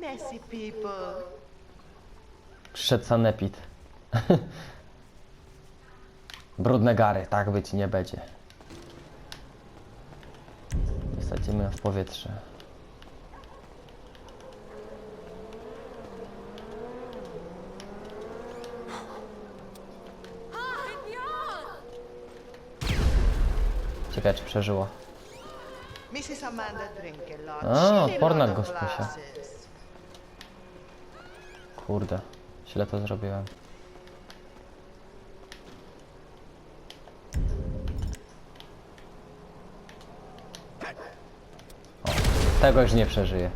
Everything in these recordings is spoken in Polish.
Messy people. Przyszedł sanepid. Brudne gary, tak być nie będzie. Wsadzimy w powietrze. Ciekawe czy przeżyło. Mrs. Amanda drink a lot. A, gosposia. Kurde, źle to zrobiłem. O, tego już nie przeżyję.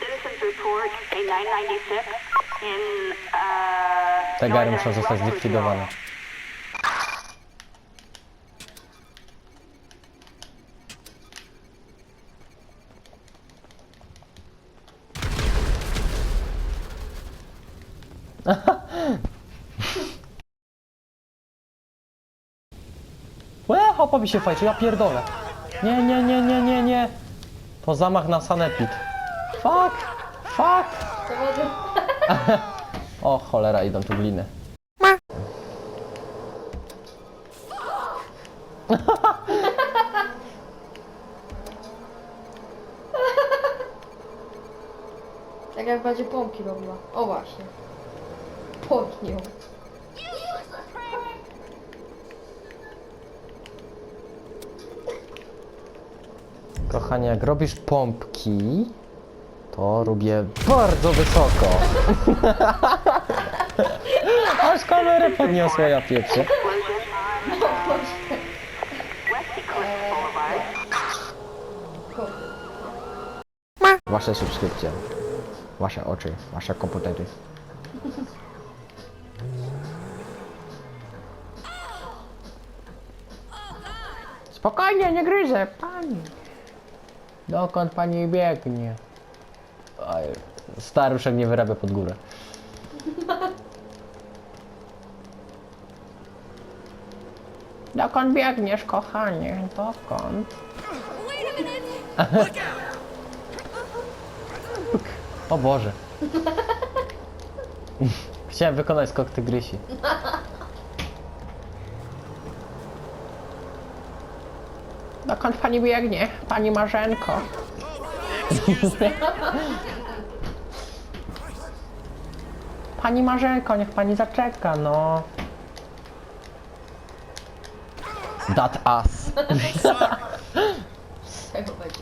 Citizens report a 996 in Te gary muszą zostać zlikwidowane. Łe, hopa mi się fajczy, ja pierdolę. Nie, nie, nie, nie, nie, nie. To zamach na sanepid. Fuck, fuck. O cholera, idą tu gliny. Tak jak będzie pompki robiła. O właśnie. Ją. Kochanie, jak robisz pompki, to robię bardzo wysoko. Aż kamerę podniosła, ja pieprzę. Wasze subskrypcje, wasze oczy, wasze komputery. Spokojnie, nie gryzę, pani. Dokąd pani biegnie? Oj, staruszek nie wyrabia pod górę. Dokąd biegniesz, kochanie? Dokąd? O Boże. Chciałem wykonać skok tygrysi. Dokąd pani biegnie, pani Marzenko? Pani Marzenko, niech pani zaczeka, no. That kolejny.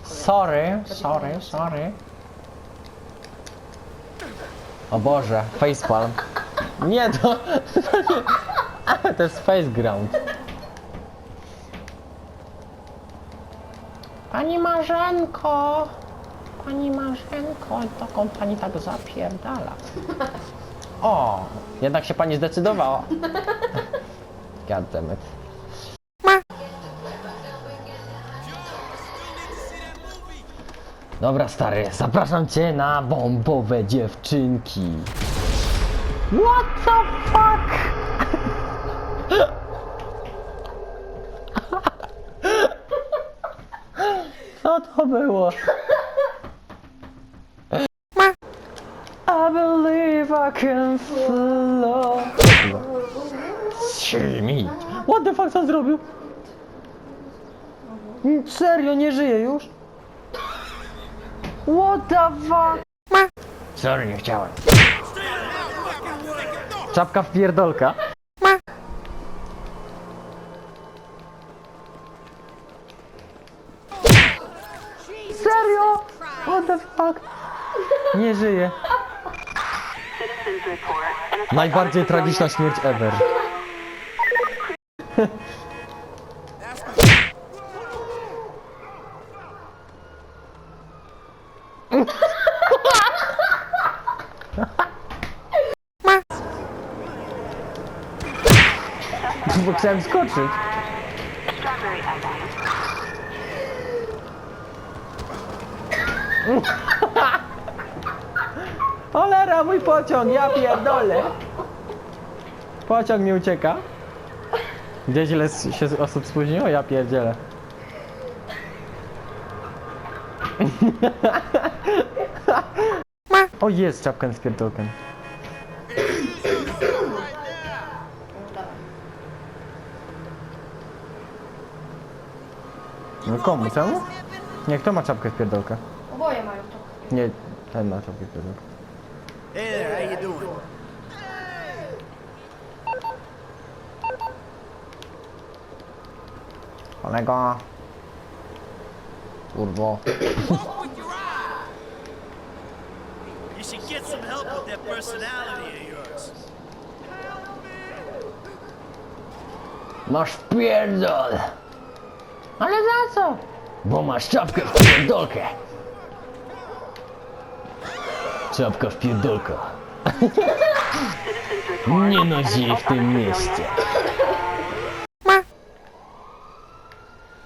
Sorry, sorry, sorry. O Boże, facepalm. Nie, to... To jest faceground. Pani Marzenko! Pani Marzenko, dokąd pani tak zapierdala? O, jednak się pani zdecydowała. God damn it. Dobra, stary, zapraszam cię na bombowe dziewczynki. What the fuck? Co to było? I believe I can fly. Silmi. What the fuck co zrobił? Serio, nie żyje już? What the fuck? Sorry, nie chciałem. Czapka w pierdolka. Fuck? Nie żyje. Najbardziej tragiczna śmierć ever. Bo chciałem skoczyć. Cholera, mój pociąg, ja pierdolę. Pociąg mi ucieka. Gdzieś ile się osób spóźniło? Ja pierdzielę. O jest czapkę z pierdolkiem. No komu, temu? Nie, kto ma czapkę z pierdolka? Oboje mają to. Nie, ten ma czapkę z pierdolka. Hey there, how you doing? Kolego. Kurwo. You should get some help with that personality of yours. Masz pierdol. Ale za co? Bo masz czapkę w pierdolkę. Czapka w pierdolka. Nie nosi jej w tym mieście.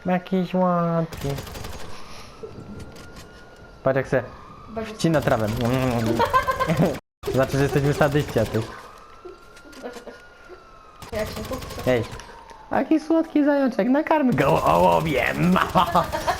Jakiś łatwy. Patrz jak se wcina trawę. Znaczy, że jesteśmy sadyści, a ty. jak się chłopcy. Ej. Jaki słodki zajączek, nakarmy go ołowiem.